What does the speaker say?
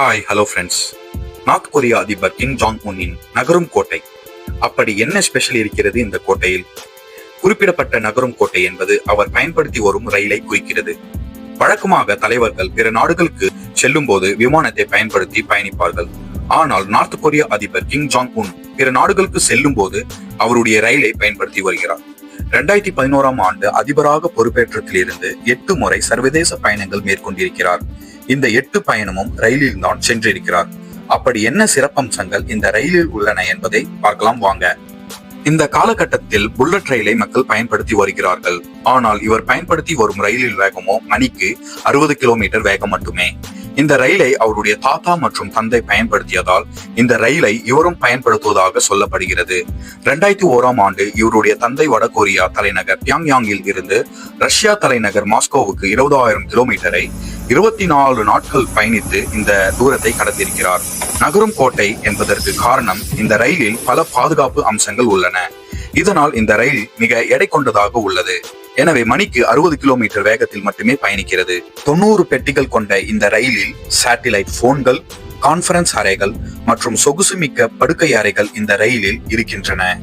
Hi hello friends north Korea அதிபர் Kim Jong உன்னின் நகரும் கோட்டை. அப்படி என்ன ஸ்பெஷல் இருக்கிறது இந்த கோட்டையில்? குறிப்பிடப்பட்ட நகரும் கோட்டை என்பது அவர் பயன்படுத்தி வரும் ரயிலை குறிக்கிறது. வழக்கமாக தலைவர்கள் பிற நாடுகளுக்கு செல்லும் போது விமானத்தை பயன்படுத்தி பயணிப்பார்கள். ஆனால் நார்த் கொரியா அதிபர் கிம் ஜாங் உன் பிற நாடுகளுக்கு செல்லும் போது அவருடைய ரயிலை பயன்படுத்தி வருகிறார். இரண்டாயிரத்தி பதினோராம் ஆண்டு அதிபராக பொறுப்பேற்றத்திலிருந்து எட்டு முறை சர்வதேச பயணங்கள் மேற்கொண்டிருக்கிறார். இந்த எட்டு பயணமும் ரயிலில் தான் சென்றிருக்கிறார். அப்படி என்ன சிறப்பம்சங்கள் இந்த ரயிலில் உள்ளன என்பதை பார்க்கலாம் வாங்க. இந்த காலகட்டத்தில் புல்லட் ரயிலை மக்கள் பயன்படுத்தி வருகிறார்கள். ஆனால் இவர் பயன்படுத்தி வரும் ரயிலில் வேகமோ மணிக்கு அறுபது கிலோமீட்டர் வேகம் மட்டுமே. இந்த ரயிலை அவருடைய தாத்தா மற்றும் தந்தை பயன்படுத்தியதால் இந்த ரயிலை இவரும் பயன்படுத்துவதாக சொல்லப்படுகிறது. இரண்டாயிரத்தி ஓராம் ஆண்டு இவருடைய தந்தை வடகொரியா தலைநகர் பியாங்யாங்கில் இருந்து ரஷ்யா தலைநகர் மாஸ்கோவுக்கு இருபதாயிரம் கிலோமீட்டரை இருபத்தி நாலு நாட்கள் பயணித்து இந்த தூரத்தை கடந்திருக்கிறார் நகரும் கோட்டை என்பதற்கு காரணம் இந்த ரயிலில் பல பாதுகாப்பு அம்சங்கள் உள்ளன. இதனால் இந்த ரயில் மிக எடை கொண்டதாக உள்ளது. எனவே மணிக்கு அறுபது கிலோமீட்டர் வேகத்தில் மட்டுமே பயணிக்கிறது. தொண்ணூறு பெட்டிகள் கொண்ட இந்த ரயிலில் சேட்டிலைட் போன்கள் கான்ஃபரன்ஸ் அறைகள் மற்றும் சொகுசுமிக்க படுக்கை அறைகள் இந்த ரயிலில் இருக்கின்றன.